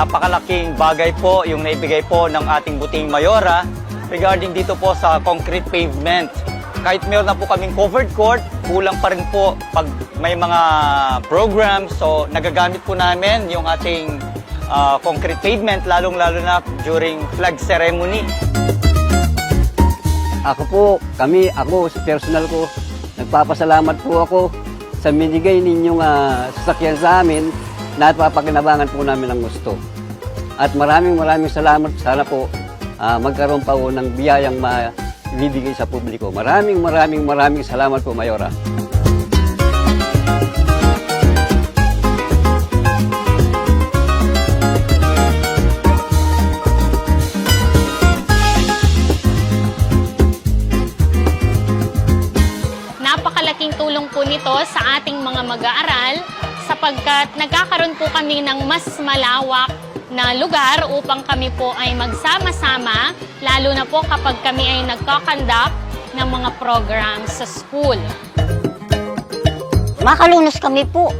napakalaking bagay po yung naibigay po ng ating buting mayora regarding dito po sa concrete pavement. Kahit meron na po kaming covered court, kulang pa rin po pag may mga programs. So nagagamit po namin yung ating ah, concrete pavement lalong-lalo na during flag ceremony. Ako po, kami, ako, sa personal ko, nagpapasalamat po ako sa minigay ninyong ah, sasakyan sa amin na at papakinabangan po namin ng gusto. At maraming maraming salamat. Sana po ah, magkaroon pa po ng biyayang maibibigay sa publiko. Maraming maraming maraming salamat po, Mayora. Napakalaking tulong po nito sa ating mga mag-aaral sapagkat nagkakaroon po kami ng mas malawak na lugar upang kami po ay magsama-sama, lalo na po kapag kami ay nagkakandak ng mga programs sa school. Makalunos kami po.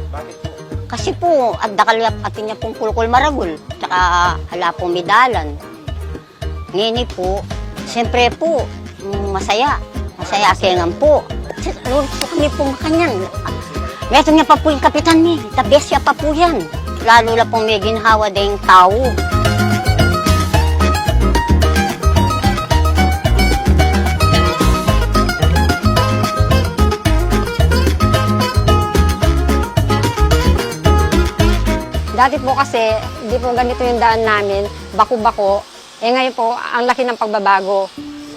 Kasi po, at dakalap atin niya pong kulkul maragul. Tsaka hala pong medalan. Ngini po, siyempre po, masaya. Masaya kengan po. Lunos po kami po makanyan. Meron niya pa po yung kapitan ni. Tabesya pa po yan. Lalo na pong may ginhawa ding tao. Dati po kasi, hindi po ganito yung daan namin, bako-bako. Eh ngayon po, ang laki ng pagbabago.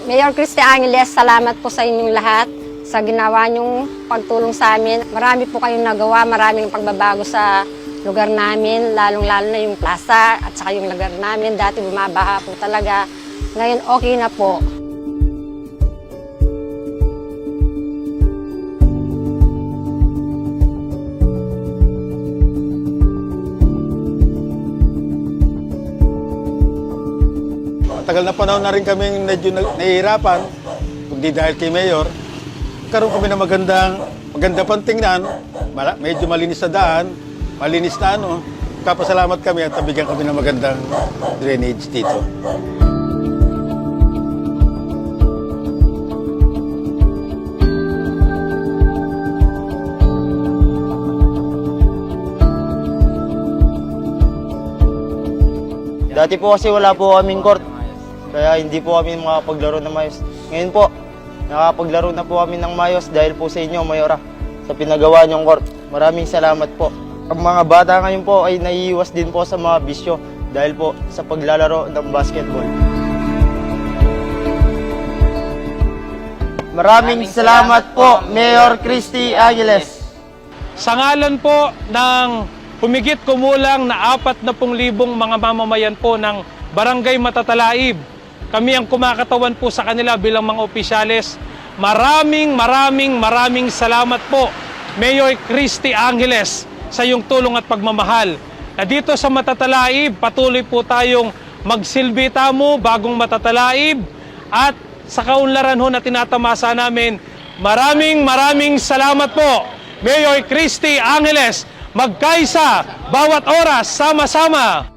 Mayor Christy Angeles, salamat po sa inyong lahat sa ginawa niyong pagtulong sa amin. Marami po kayong nagawa, maraming pagbabago sa lugar namin, lalong-lalo na yung plaza at saka yung lugar namin. Dati bumabaha po talaga. Ngayon okay na po. Matagal na panahon na rin kami medyo na- nahihirapan, kundi dahil kay Mayor. Karoon kami ng magandang, maganda pang tingnan, medyo malinis na daan, malinis na ano. Kapasalamat kami at nabigyan kami ng magandang drainage dito. Dati po kasi wala po kaming court. Kaya hindi po kami makapaglaro ng mayos. Ngayon po, nakapaglaro na po kami ng mayos dahil po sa inyo, Mayora, sa pinagawa niyong court. Maraming salamat po. Ang mga bata ngayon po ay naiiwas din po sa mga bisyo dahil po sa paglalaro ng basketball. Maraming salamat po, Mayor Christy Aguiles. Sa ngalan po ng humigit kumulang na apat na pong libong mga mamamayan po ng Barangay Matatalaib, kami ang kumakatawan po sa kanila bilang mga opisyales. Maraming maraming maraming salamat po, Mayor Christy Angeles, sa iyong tulong at pagmamahal. Na dito sa Matatalaib, patuloy po tayong magsilbi tamo bagong Matatalaib at sa kaunlaran ho na tinatamasa namin, maraming maraming salamat po. Mayor Christy Angeles, magkaisa, bawat oras, sama-sama.